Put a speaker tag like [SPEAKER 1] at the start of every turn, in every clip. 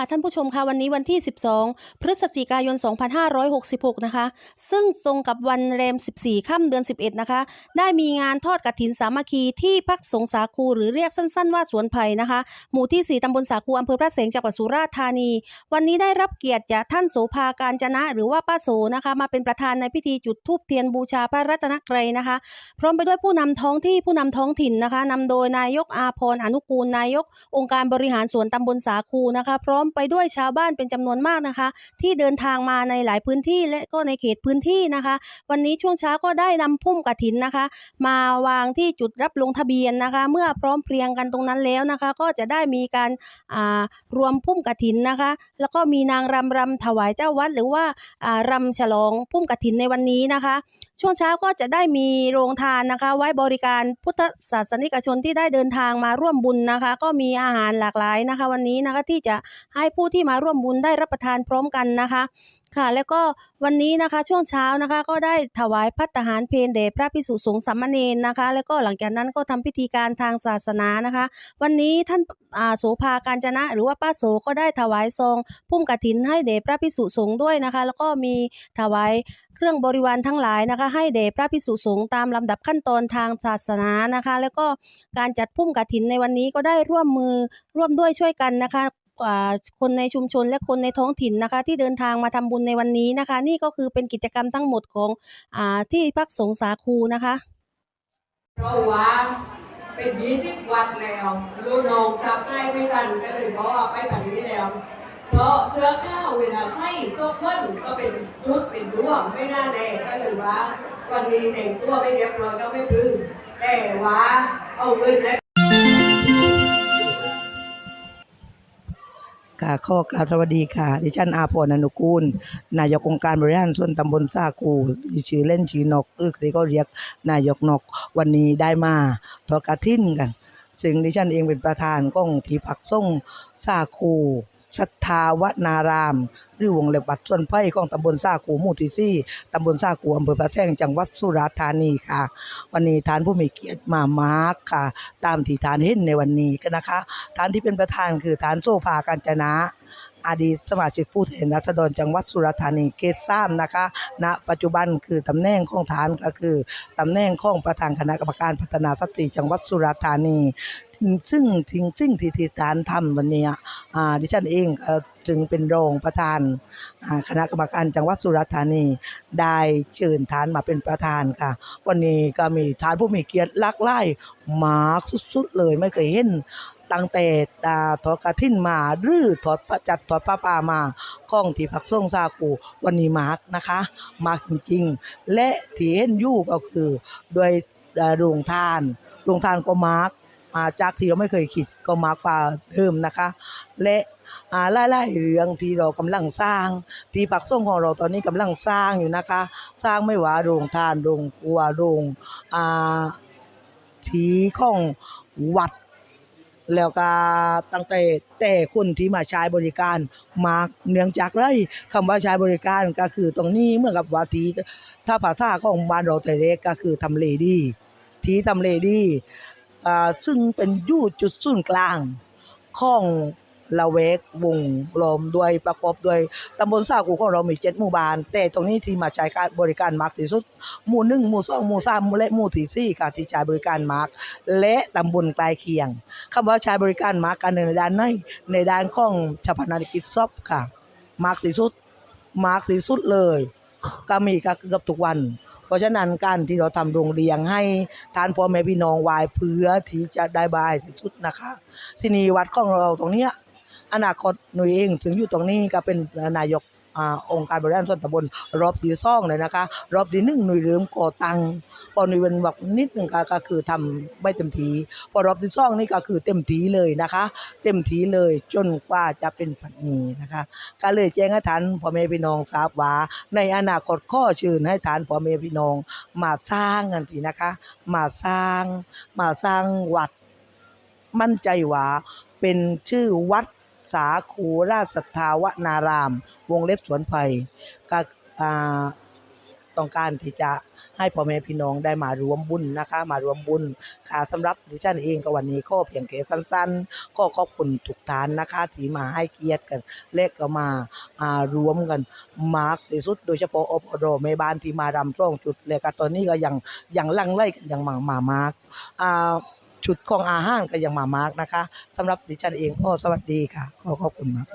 [SPEAKER 1] ค่ะท่านผู้ชมค่ะวันนี้วันที่ 12 พฤศจิกายน 2566 นะคะ ซึ่งตรงกับวันแรม 14 ค่ำเดือน 11 นะคะ ได้มีงานทอดกฐินสามัคคีที่พักสงสาคูหรือเรียกสั้นๆ ว่าสวนไผ่นะคะ หมู่ที่ 4 ตำบลสาคูอำเภอพระแสงจังหวัดสุราษฎร์ธานี วันนี้ได้รับเกียรติจากท่านโสภาการจนะ หรือว่าป้าโสนะคะ มาเป็นประธานในพิธีจุดธูปเทียนบูชาพระรัตนตรัยนะคะ พร้อมไปด้วยผู้นำท้องที่ผู้นำท้องถิ่นนะคะนำโดยนายกอาพรอนุกูลนายกองค์การบริหารส่วนตำบลสาคูนะคะ พร้อมไปด้วยชาวบ้านเป็นจำนวนมากนะคะ ที่เดินทางมาในหลายพื้นที่และก็ในเขตพื้นที่นะคะ วันนี้ช่วงเช้าก็ได้นำพุ่มกระถินนะคะ มาวางที่จุดรับลงทะเบียนนะคะ เมื่อพร้อมเพรียงกันตรงนั้นแล้วนะคะ ก็จะได้มีการารวมพุ่มกระถินนะคะ แล้วก็มีนางรำรำถวายเจ้าวัด หรือว่าอ่ารำฉลองพุ่มกระถินในวันนี้นะคะ ช่วงเช้าก็จะได้มีโรงทานนะคะ ไว้บริการพุทธศาสนิกชนที่ได้เดินทางมาร่วมบุญนะคะ ก็มีอาหารหลากหลายนะคะ วันนี้นะคะที่จะให้ผู้ที่มาร่วมบุญได้รับประทานพร้อมกันนะคะ ค่ะ แล้วก็วันนี้นะคะช่วงเช้านะคะก็ได้ถวายพัตตาหารเพลแด่พระภิกษุสงฆ์สามเณรนะคะ แล้วก็หลังจากนั้นก็ทำพิธีการทางศาสนานะคะ วันนี้ท่านโสภาการจนะ หรือว่าป้าโสก็ได้ถวายซองพุ่มกฐินให้แด่พระภิกษุสงฆ์ด้วยนะคะ แล้วก็มีถวายเครื่องบริวารทั้งหลายนะคะ ให้แด่พระภิกษุสงฆ์ตามลำดับขั้นตอนทางศาสนานะคะ แล้วก็การจัดพุ่มกฐินในวันนี้ก็ได้ร่วมมือร่วมด้วยช่วยกันนะคะคนในชุมชนและคนในท้องถิ่นนะคะ ที่เดินทางมาทำบุญในวันนี้นะคะ นี่ก็คือเป็นกิจกรรมทั้งหมดของอที่พักสงสาคูนะคะ
[SPEAKER 2] เพราะว่าเป็นยี่สิบวัดแล้วลูกน้องจับให้ไม่ทันก็เลยบอกว่าไปแบบนี้แล้ว เพราะเสื้อข้าวเวลาใส่ตัวเพิ่นก็เป็นชุดเป็นร่วงไม่น่าแน่ก็เลยว่า วันนี้แต่งตัวไม่เรียบร้อยก็ไม่ปลื้แต่ว่าเอาเงินแล
[SPEAKER 3] ค่ะข้อกราบสวัสดีค่ะ ดิฉันอาพรอนุกูล นายกองค์การบริหารส่วนตำบลซากูชื่อเล่นชื่อนกอึกที่เขาเรียกนายกนกวันนี้ได้มาทอกระทิ้นกัน ซึ่งดิฉันเองเป็นประธานของที่พักส่งซาคู สัทธาวนาราม หรือวงเล็บวัดส่วนไพ่ของตำบลซาคูหมู่ที่สี่ตำบลซาคูอำเภอพระแท่งจังหวัดสุราษฎร์ธานีค่ะ วันนี้ทานผู้มีเกียรติมามาร์กค่ะ ตามที่ทานเห็นในวันนี้กันนะคะทานที่เป็นประธานคือทานโซภาการจนะ อดีตสมาชิกผู้แทนราษฎรจังหวัดสุราษฎร์ธานีเกษสามนะคะณปัจจุบันคือตำแหน่งของฐานก็คือตำแหน่งของประธานคณะกรรมการพัฒนาสตรีจังหวัดสุราษฎร์ธานีซึ่งทิ้งซึ่งที่ที่ฐานทำวันนี้ดิฉันเองจึงเป็นรองประธานคณะกรรมการจังหวัดสุราษฎร์ธานี ได้เชิญฐานมาเป็นประธานค่ะ วันนี้ก็มีฐานผู้มีเกียรติลากหลายมากสุดๆเลยไม่เคยเห็น ตั้งแต่ตาทอดกระทินมาหรือถอดพระจัดถอดผ้าป่ามาข้องที่พักส่งซาคูวันนี้มาร์กนะคะมาร์กจริงๆ และที่เห็นอยู่ก็คือโดยเอ่อโรงทานโรงทานก็มาร์กมาจากที่เราไม่เคยคิดก็มาร์กกว่าเดิมนะคะ และอาหลายๆเรื่องที่เรากำลังสร้าง ที่ปักส่งของเราตอนนี้กำลังสร้างอยู่นะคะ สร้างไม่ว่าโรงทานโรงครัวโรงอ่าทีของวัด แล้วก็ตั้งแต่แต่คนที่มาใช้บริการมาเนื่องจากไรคำว่าใช้บริการก็คือตรงนี้เมื่อกับว่าทีถ้าภาษาของบ้านเราแต่เล็กก็คือทำเลดีทีทำเลดีอ่าซึ่งเป็นยู่จุดศูนย์กลางของละเวกวงลมด้วยประกอบด้วยตำบลสาคูของเรามีเจ็ดหมู่บ้าน แต่ตรงนี้ที่มาใช้การบริการมากที่สุด หมู่หนึ่งหมู่สองหมู่สามและหมู่ที่สี่ค่ะที่ใช้บริการมากและตำบลใกล้เคียง คำว่าใช้บริการมากกันในด้านไหนในด้านของชาพนากิจศพค่ะมากที่สุดมากที่สุดเลย ก็มีก็เกือบทุกวัน เพราะฉะนั้นการที่เราทำโรงเรียนให้ทานพ่อแม่พี่น้องไวายเพื่อที่จะได้บายที่สุดนะคะ ที่นี่วัดของเราตรงเนี้ยอนาคตหนูเองถึงอยู่ตรงนี้ก็เป็นนายกอองค์การบริหารส่วนตำบลรอบสีซ่องเลยนะคะ รอบสีหนึ่งหนุ่ยลืมก่อตังค์ อหน่วยเป็นบอกนิดหนึ่งก็ก็คือทำไม่เต็มทีพอรอบที่สองนี่ก็คือเต็มทีเลยนะคะ เต็มทีเลยจนกว่าจะเป็นผัดหมีนะคะก็เลยแจ้งให้ทานพ่อแม่พี่น้องทราบว่าในอนาคตข้อเชิญให้ทานพ่อแม่พี่น้องมาสร้างกันทีนะคะ มาสร้างมาสร้างวัดมั่นใจว่าเป็นชื่อวัดสาคูราชสัทธาวนาราม วงเล็บสวนไผ่ก็อ่า ต้องการที่จะให้พ่อแม่พี่น้องได้มารวมบุญนะคะ มารวมบุญค่ะสำหรับดิฉันเองก็วันนี้ขอเพียงแค่สั้นๆ ก็ขอบคุณทุกท่านนะคะที่มาให้เกียรติกันและก็มาอ่ารวมกันมากที่สุด โดยเฉพาะอบรมแม่บ้านที่มารำช่องจุดและก็ตอนนี้ก็ยังยังลังไล่กันยังมามามากอ่าชุดของอาหารก็ยังมามากนะคะสำหรับดิฉันเองก็สวัสดีค่ะขอขอบคุณมาก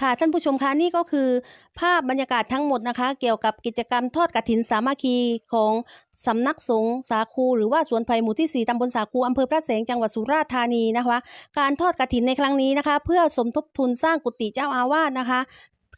[SPEAKER 4] ค่ะ
[SPEAKER 1] ท่านผู้ชมคะนี่ก็คือ ภาพบรรยากาศทั้งหมดนะคะ เกี่ยวกับกิจกรรมทอดกระถินสามัคคีของสำนักสงฆ์สาคู หรือว่าสวนไผ่หมู่ที่ 4ตำบลสาคูอำเภอพระแสงจังหวัดสุราษฎร์ธานีนะคะ การทอดกระถินในครั้งนี้นะคะ เพื่อสมทบทุนสร้างกุฏิเจ้าอาวาสนะคะ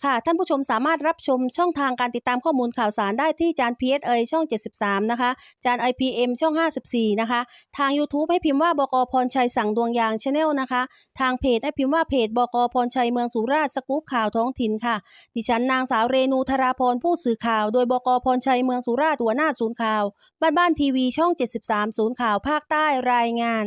[SPEAKER 1] ค่ะ ท่านผู้ชมสามารถรับชมช่องทางการติดตามข้อมูลข่าวสารได้ที่จาน PSA ช่อง 73 นะคะ จาน IPM ช่อง 54 นะคะ ทาง YouTube ให้พิมพ์ว่าบกพรชัยสั่งดวงยางชาแนลนะคะ ทางเพจให้พิมพ์ว่าเพจบกพรชัยเมืองสุราษฎร์สกู๊ปข่าวท้องถิ่นค่ะ ดิฉันนางสาวเรนูธราพรผู้สื่อข่าว โดยบกพรชัยเมืองสุราษฎร์หัวหน้าศูนย์ข่าว บ้านบ้านทีวีช่อง 73 ศูนย์ข่าวภาคใต้รายงาน